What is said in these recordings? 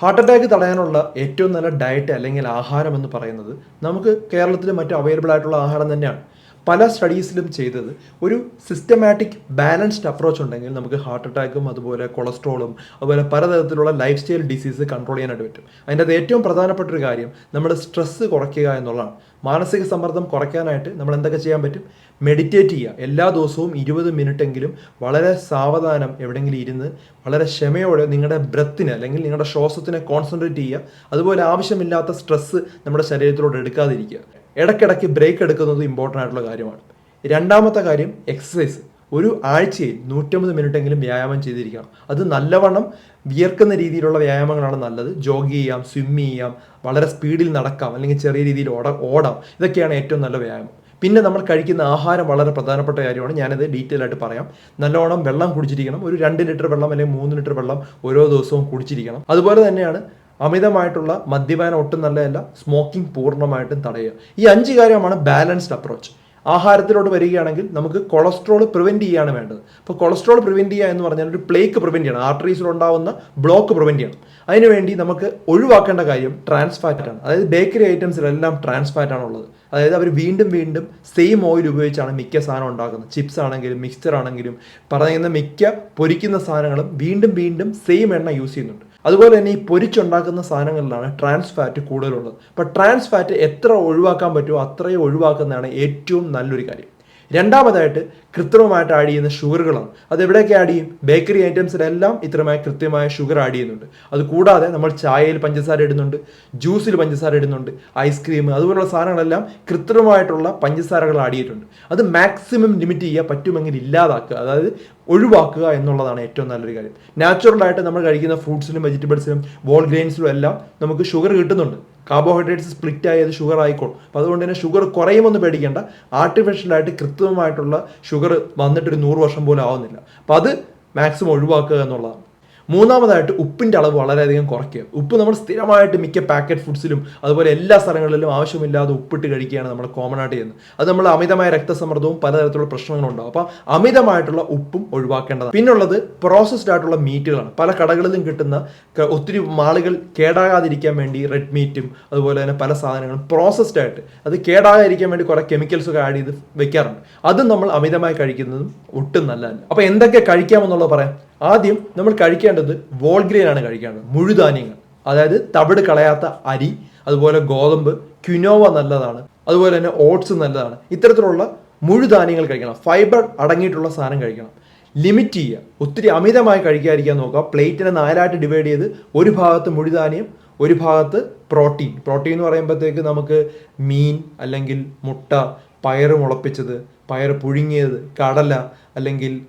Heart attack തടയാനുള്ള ഏറ്റവും നല്ല ഡയറ്റ് അല്ലെങ്കിൽ ആഹാരം എന്ന് പറയുന്നത് നമുക്ക് കേരളത്തിൽ മറ്റ് അവൈലബിൾ ആയിട്ടുള്ള ആഹാരം തന്നെയാണ്. പല സ്റ്റഡീസിലും ചെയ്തത് ഒരു സിസ്റ്റമാറ്റിക് ബാലൻസ്ഡ് അപ്രോച്ച് ഉണ്ടെങ്കിൽ നമുക്ക് ഹാർട്ട് അറ്റാക്കും അതുപോലെ കൊളസ്ട്രോളും അതുപോലെ പലതരത്തിലുള്ള ലൈഫ് സ്റ്റൈൽ ഡിസീസ് കൺട്രോൾ ചെയ്യാനായിട്ട് പറ്റും. അതിന്റെ അത് ഏറ്റവും പ്രധാനപ്പെട്ട ഒരു കാര്യം നമ്മൾ സ്ട്രെസ്സ് കുറയ്ക്കുക എന്നുള്ളതാണ്. മാനസിക സമ്മർദ്ദം കുറയ്ക്കാനായിട്ട് നമ്മൾ എന്തൊക്കെ ചെയ്യാൻ പറ്റും? മെഡിറ്റേറ്റ് ചെയ്യുക. എല്ലാ ദിവസവും ഇരുപത് മിനിറ്റെങ്കിലും വളരെ സാവധാനം എവിടെയെങ്കിലും ഇരുന്ന് വളരെ ക്ഷമയോടെ നിങ്ങളുടെ ബ്രത്തിന് അല്ലെങ്കിൽ നിങ്ങളുടെ ശ്വാസത്തിനെ കോൺസെൻട്രേറ്റ് ചെയ്യുക. അതുപോലെ ആവശ്യമില്ലാത്ത സ്ട്രെസ്സ് നമ്മുടെ ശരീരത്തിലോട്ട് എടുക്കാതിരിക്കുക. ഇടയ്ക്കിടയ്ക്ക് ബ്രേക്ക് എടുക്കുന്നത് ഇമ്പോർട്ടന്റ് ആയിട്ടുള്ള കാര്യമാണ്. രണ്ടാമത്തെ കാര്യം എക്സസൈസ് ഒരു ആഴ്ചയിൽ നൂറ്റമ്പത് മിനിറ്റെങ്കിലും വ്യായാമം ചെയ്തിരിക്കണം. അത് നല്ലവണ്ണം വിയർക്കുന്ന രീതിയിലുള്ള വ്യായാമങ്ങളാണ് നല്ലത്. ജോഗ് ചെയ്യാം സ്വിം ചെയ്യാം വളരെ സ്പീഡിൽ നടക്കാം അല്ലെങ്കിൽ ചെറിയ രീതിയിൽ ഓട ഓടാം. ഇതൊക്കെയാണ് ഏറ്റവും നല്ല വ്യായാമം. പിന്നെ നമ്മൾ കഴിക്കുന്ന ആഹാരം വളരെ പ്രധാനപ്പെട്ട കാര്യമാണ്. ഞാനത് ഡീറ്റെയിൽ ആയിട്ട് പറയാം. നല്ലോണം വെള്ളം കുടിച്ചിരിക്കണം. ഒരു രണ്ട് ലിറ്റർ വെള്ളം അല്ലെങ്കിൽ മൂന്ന് ലിറ്റർ വെള്ളം ഓരോ ദിവസവും കുടിച്ചിരിക്കണം. അതുപോലെ തന്നെയാണ് അമിതമായിട്ടുള്ള മദ്യപാനം ഒട്ടും നല്ലതല്ല സ്മോക്കിംഗ് പൂർണമായിട്ടും തടയുക. ഈ അഞ്ച് കാര്യമാണ് ബാലൻസ്ഡ് അപ്രോച്ച് ആഹാരത്തിലോട്ട് വരികയാണെങ്കിൽ നമുക്ക് കൊളസ്ട്രോൾ പ്രിവെന്റ് ചെയ്യാണ് വേണ്ടത്. അപ്പോൾ കൊളസ്ട്രോൾ പ്രിവെന്റ് ചെയ്യുക എന്ന് പറഞ്ഞാൽ ഒരു പ്ലേക്ക് പ്രിവെന്റ് ചെയ്യണം. ആർട്ടറീസിലുണ്ടാവുന്ന ബ്ലോക്ക് പ്രിവെന്റ് ചെയ്യണം. അതിനുവേണ്ടി നമുക്ക് ഒഴിവാക്കേണ്ട കാര്യം ട്രാൻസ് ഫാറ്റ് ആണ്. അതായത് ബേക്കറി ഐറ്റംസിലെല്ലാം ട്രാൻസ് ഫാറ്റ് ആണ് ഉള്ളത് അതായത് അവർ വീണ്ടും വീണ്ടും സെയിം ഓയിൽ ഉപയോഗിച്ചാണ് മിക്ക സാധനം ഉണ്ടാക്കുന്നത്. ചിപ്സ് ആണെങ്കിലും മിക്സ്ചർ ആണെങ്കിലും. പറയുന്ന മിക്ക പൊരിക്കുന്ന സാധനങ്ങളും വീണ്ടും വീണ്ടും സെയിം എണ്ണ യൂസ് ചെയ്യുന്നുണ്ട്. അതുപോലെ തന്നെ ഈ പൊരിച്ചുണ്ടാക്കുന്ന സാധനങ്ങളിലാണ് ട്രാൻസ് ഫാറ്റ് കൂടുതലുള്ളത്. അപ്പോൾ ട്രാൻസ് ഫാറ്റ് എത്ര ഒഴിവാക്കാൻ പറ്റുമോ അത്രയും ഒഴിവാക്കുന്നതാണ് ഏറ്റവും നല്ലൊരു കാര്യം. രണ്ടാമതായിട്ട് കൃത്രിമമായിട്ട് ആഡ് ചെയ്യുന്ന ഷുഗറുകളാണ് അത് എവിടെയൊക്കെ ആഡ് ചെയ്യും? ബേക്കറി ഐറ്റംസിലെല്ലാം ഇത്രമായ കൃത്യമായ ഷുഗർ ആഡ് ചെയ്യുന്നുണ്ട്. അത് കൂടാതെ നമ്മൾ ചായയിൽ പഞ്ചസാര ഇടുന്നുണ്ട് ജ്യൂസിൽ പഞ്ചസാര ഇടുന്നുണ്ട് ഐസ്ക്രീം അതുപോലുള്ള സാധനങ്ങളെല്ലാം കൃത്രിമമായിട്ടുള്ള പഞ്ചസാരകൾ ആഡ് ചെയ്തിട്ടുണ്ട്. അത് മാക്സിമം ലിമിറ്റ് ചെയ്യുക പറ്റുമെങ്കിൽ ഇല്ലാതാക്കുക അതായത് ഒഴിവാക്കുക എന്നുള്ളതാണ് ഏറ്റവും നല്ലൊരു കാര്യം. നാച്ചുറലായിട്ട് നമ്മൾ കഴിക്കുന്ന ഫ്രൂട്ട്സിലും വെജിറ്റബിൾസിലും വോൾ ഗ്രെയിൻസിലും എല്ലാം നമുക്ക് ഷുഗർ കിട്ടുന്നുണ്ട്. കാർബോഹൈഡ്രേറ്റ്സ് സ്പ്ലിറ്റ് ആയി അത് ഷുഗർ ആയിക്കോളും. അപ്പോൾ അതുകൊണ്ട് തന്നെ ഷുഗർ കുറയുമെന്ന് പേടിക്കേണ്ട. ആർട്ടിഫിഷ്യലായിട്ട് കൃത്രിമമായിട്ടുള്ള ഷുഗർ വന്നിട്ടൊരു നൂറ് വർഷം പോലും ആവുന്നില്ല. അപ്പോൾ അത് മാക്സിമം ഒഴിവാക്കുക എന്നുള്ളതാണ്. മൂന്നാമതായിട്ട് ഉപ്പിന്റെ അളവ് വളരെയധികം കുറയ്ക്കുക. ഉപ്പ് നമ്മൾ സ്ഥിരമായിട്ട് മിക്ക പാക്കറ്റ് ഫുഡ്സിലും അതുപോലെ എല്ലാ സ്ഥലങ്ങളിലും ആവശ്യമില്ലാതെ ഉപ്പിട്ട് കഴിക്കുകയാണ് നമ്മൾ കോമൺ ആയിട്ട് ചെയ്യുന്നത്. അത് നമ്മൾ അമിതമായ രക്തസമ്മർദ്ദവും പലതരത്തിലുള്ള പ്രശ്നങ്ങളും ഉണ്ടാവും. അപ്പോൾ അമിതമായിട്ടുള്ള ഉപ്പും ഒഴിവാക്കേണ്ടതാണ്. പിന്നുള്ളത് പ്രോസസ്ഡ് ആയിട്ടുള്ള മീറ്റുകളാണ് പല കടകളിലും കിട്ടുന്ന ഒത്തിരി മാളുകൾ കേടാകാതിരിക്കാൻ വേണ്ടി റെഡ് മീറ്റും അതുപോലെ തന്നെ പല സാധനങ്ങളും പ്രോസസ്ഡ് ആയിട്ട് അത് കേടാകാതിരിക്കാൻ വേണ്ടി കുറേ കെമിക്കൽസൊക്കെ ആഡ് ചെയ്ത് വെക്കാറുണ്ട്. അതും നമ്മൾ അമിതമായി കഴിക്കുന്നതും ഒട്ടും നല്ലതല്ല. അപ്പോൾ എന്തൊക്കെ കഴിക്കാമെന്നുള്ളത് പറയാം. ആദ്യം നമ്മൾ കഴിക്കേണ്ടത് വോൾഗ്രെയിൻ ആണ് കഴിക്കേണ്ടത്. മുഴുധാന്യങ്ങൾ. അതായത് തവിട് കളയാത്ത അരി അതുപോലെ ഗോതമ്പ് ക്യുനോവ നല്ലതാണ്. അതുപോലെ തന്നെ ഓട്സ് നല്ലതാണ്. ഇത്തരത്തിലുള്ള മുഴുധാന്യങ്ങൾ കഴിക്കണം. ഫൈബർ അടങ്ങിയിട്ടുള്ള സാധനം കഴിക്കണം. ലിമിറ്റ് ചെയ്യുക. ഒത്തിരി അമിതമായി കഴിക്കാതിരിക്കാൻ നോക്കുക. പ്ലേറ്റിനെ നാലായിട്ട് ഡിവൈഡ് ചെയ്ത് ഒരു ഭാഗത്ത് മുഴുധാന്യം ഒരു ഭാഗത്ത് പ്രോട്ടീൻ പ്രോട്ടീൻ എന്ന് പറയുമ്പോഴത്തേക്ക് നമുക്ക് മീൻ അല്ലെങ്കിൽ മുട്ട പയർ മുളപ്പിച്ചത് പയർ പുഴുങ്ങിയത് കടല അല്ലെങ്കിൽ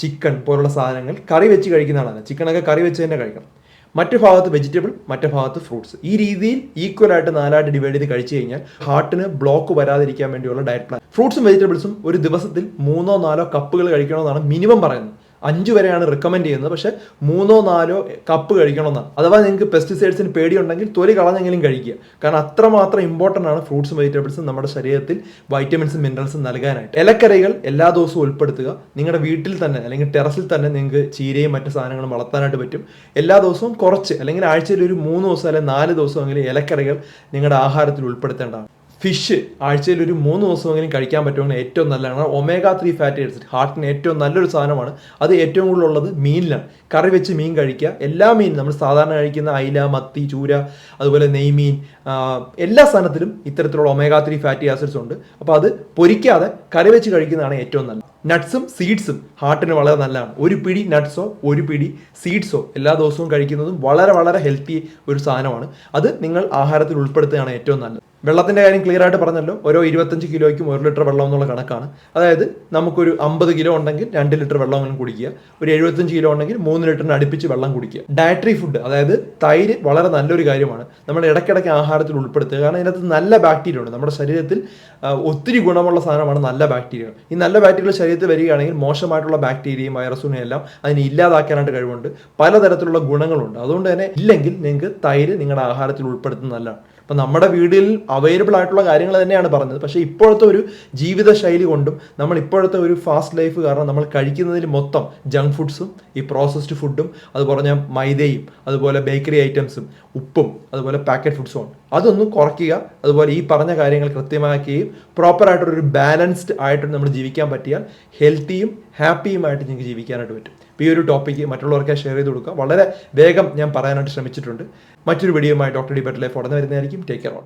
ചിക്കൻ പോലുള്ള സാധനങ്ങൾ കറി വെച്ച് കഴിക്കുന്നതാണ് ചിക്കനൊക്കെ കറി വെച്ച് തന്നെ കഴിക്കണം. മറ്റു ഭാഗത്ത് വെജിറ്റബിൾ മറ്റു ഭാഗത്ത് ഫ്രൂട്ട്സ് ഈ രീതിയിൽ ഈക്വൽ ആയിട്ട് നാലായിട്ട് ഡിവൈഡ് ചെയ്ത് കഴിച്ചു കഴിഞ്ഞാൽ ഹാർട്ടിന് ബ്ലോക്ക് വരാതിരിക്കാൻ വേണ്ടിയുള്ള ഡയറ്റ് പ്ലാൻ ഫ്രൂട്ട്സും വെജിറ്റബിൾസും ഒരു ദിവസത്തിൽ മൂന്നോ നാലോ കപ്പുകൾ കഴിക്കണമെന്നാണ് മിനിമം പറയുന്നത്. അഞ്ച് വരെയാണ് റെക്കമെൻഡ് ചെയ്യുന്നത്. പക്ഷേ മൂന്നോ നാലോ കപ്പ് കഴിക്കണമെന്നാണ്. അഥവാ നിങ്ങൾക്ക് പെസ്റ്റിസൈഡ്സിന് പേടിയുണ്ടെങ്കിൽ തൊലി കളഞ്ഞെങ്കിലും കഴിക്കുക. കാരണം അത്രമാത്രം ഇമ്പോർട്ടന്റ് ആണ് ഫ്രൂട്ട്സും വെജിറ്റബിൾസും നമ്മുടെ ശരീരത്തിൽ വൈറ്റമിൻസും മിനറൽസും നൽകാനായിട്ട്. ഇലക്കറികൾ എല്ലാ ദിവസവും ഉൾപ്പെടുത്തുക. നിങ്ങളുടെ വീട്ടിൽ തന്നെ അല്ലെങ്കിൽ ടെറസിൽ തന്നെ നിങ്ങൾക്ക് ചീരയും മറ്റു സാധനങ്ങളും വളർത്താനായിട്ട് പറ്റും. എല്ലാ ദിവസവും കുറച്ച് അല്ലെങ്കിൽ ആഴ്ചയിൽ ഒരു മൂന്ന് ദിവസം അല്ലെങ്കിൽ നാല് ദിവസമെങ്കിലും ഇലക്കറികൾ നിങ്ങളുടെ ആഹാരത്തിൽ ഉൾപ്പെടുത്തേണ്ടതാണ്. ഫിഷ് ആഴ്ചയിൽ ഒരു മൂന്ന് ദിവസമെങ്കിലും കഴിക്കാൻ പറ്റുമെങ്കിൽ ഏറ്റവും നല്ലതാണ്. ഒമേഗ ത്രീ ഫാറ്റി ആസിഡ് ഹാർട്ടിന് ഏറ്റവും നല്ലൊരു സാധനമാണ്. അത് ഏറ്റവും കൂടുതൽ ഉള്ളത് മീനിലാണ്. കറി വെച്ച് മീൻ കഴിക്കുക. എല്ലാ മീനും നമ്മൾ സാധാരണ കഴിക്കുന്ന അയില മത്തി ചൂര അതുപോലെ നെയ്മീൻ എല്ലാ സാധനത്തിലും ഇത്തരത്തിലുള്ള ഒമേഗ ത്രീ ഫാറ്റി ആസിഡ്സ് ഉണ്ട്. അപ്പോൾ അത് പൊരിക്കാതെ കറി വെച്ച് കഴിക്കുന്നതാണ് ഏറ്റവും നല്ലത്. നട്ട്സും സീഡ്സും ഹാർട്ടിന് വളരെ നല്ലതാണ്. ഒരു പിടി നട്ട്സോ ഒരു പിടി സീഡ്സോ എല്ലാ ദിവസവും കഴിക്കുന്നതും വളരെ വളരെ ഹെൽത്തി ഒരു സാധനമാണ്. അത് നിങ്ങൾ ആഹാരത്തിൽ ഉൾപ്പെടുത്തുകയാണ് ഏറ്റവും നല്ലത്. വെള്ളത്തിന്റെ കാര്യം ക്ലിയർ ആയിട്ട് പറഞ്ഞല്ലോ. ഓരോ ഇരുപത്തഞ്ച് കിലോയ്ക്കും ഒരു ലിറ്റർ വെള്ളം എന്നുള്ള കണക്കാണ്. അതായത് നമുക്കൊരു അമ്പത് കിലോ ഉണ്ടെങ്കിൽ രണ്ട് ലിറ്റർ വെള്ളം കുടിക്കുക. ഒരു എഴുപത്തഞ്ച് കിലോ ഉണ്ടെങ്കിൽ മൂന്ന് ലിറ്ററിന് അടുപ്പിച്ച് വെള്ളം കുടിക്കുക. ഡയറ്ററി ഫുഡ് അതായത് തൈര് വളരെ നല്ലൊരു കാര്യമാണ്. നമ്മൾ ഇടയ്ക്കിടയ്ക്ക് ആഹാരത്തിൽ ഉൾപ്പെടുത്തുക. കാരണം ഇതിനകത്ത് നല്ല ബാക്ടീരിയ ഉണ്ട്. നമ്മുടെ ശരീരത്തിൽ ഒത്തിരി ഗുണമുള്ള സാധനമാണ് നല്ല ബാക്ടീരിയ ഈ നല്ല ബാക്ടീരിയ ശരീരത്തിൽ വരികയാണെങ്കിൽ മോശമായിട്ടുള്ള ബാക്ടീരിയയും വൈറസും എല്ലാം അതിനെ ഇല്ലാതാക്കാനായിട്ട് കഴിവുണ്ട്. പലതരത്തിലുള്ള ഗുണങ്ങളുണ്ട്. അതുകൊണ്ട് തന്നെ ഇല്ലെങ്കിൽ നിങ്ങൾക്ക് തൈര് നിങ്ങളുടെ ആഹാരത്തിൽ ഉൾപ്പെടുത്തുന്നത് അപ്പം നമ്മുടെ വീടിൽ അവൈലബിൾ ആയിട്ടുള്ള കാര്യങ്ങൾ തന്നെയാണ് പറഞ്ഞത്. പക്ഷേ ഇപ്പോഴത്തെ ഒരു ജീവിതശൈലി കൊണ്ടും നമ്മൾ ഇപ്പോഴത്തെ ഒരു ഫാസ്റ്റ് ലൈഫ് കാരണം നമ്മൾ കഴിക്കുന്നതിൽ മൊത്തം ജങ്ക് ഫുഡ്സും ഈ പ്രോസസ്ഡ് ഫുഡും അതുപോലെ മൈദയും അതുപോലെ ബേക്കറി ഐറ്റംസും ഉപ്പും അതുപോലെ പാക്കറ്റ് ഫുഡ്സും ഉണ്ട് അതൊന്നും കുറയ്ക്കുക അതുപോലെ ഈ പറഞ്ഞ കാര്യങ്ങൾ കൃത്യമാക്കുകയും പ്രോപ്പറായിട്ടൊരു ബാലൻസ്ഡ് ആയിട്ട് നമ്മൾ ജീവിക്കാൻ പറ്റിയാൽ ഹെൽത്തിയും ഹാപ്പിയുമായിട്ട് നിങ്ങൾക്ക് ജീവിക്കാനായിട്ട് പറ്റും. ഈ ഒരു ടോപ്പിക്ക് മറ്റുള്ളവർക്ക് ഷെയർ ചെയ്ത് കൊടുക്കുക. വളരെ വേഗം ഞാൻ പറയാനായിട്ട് ശ്രമിച്ചിട്ടുണ്ട്. മറ്റൊരു വീഡിയോയുമായി ഡോക്ടർ ഡി ബെറ്റ് ലൈഫ് ഉടനെ വരുന്നതായിരിക്കും. Take care on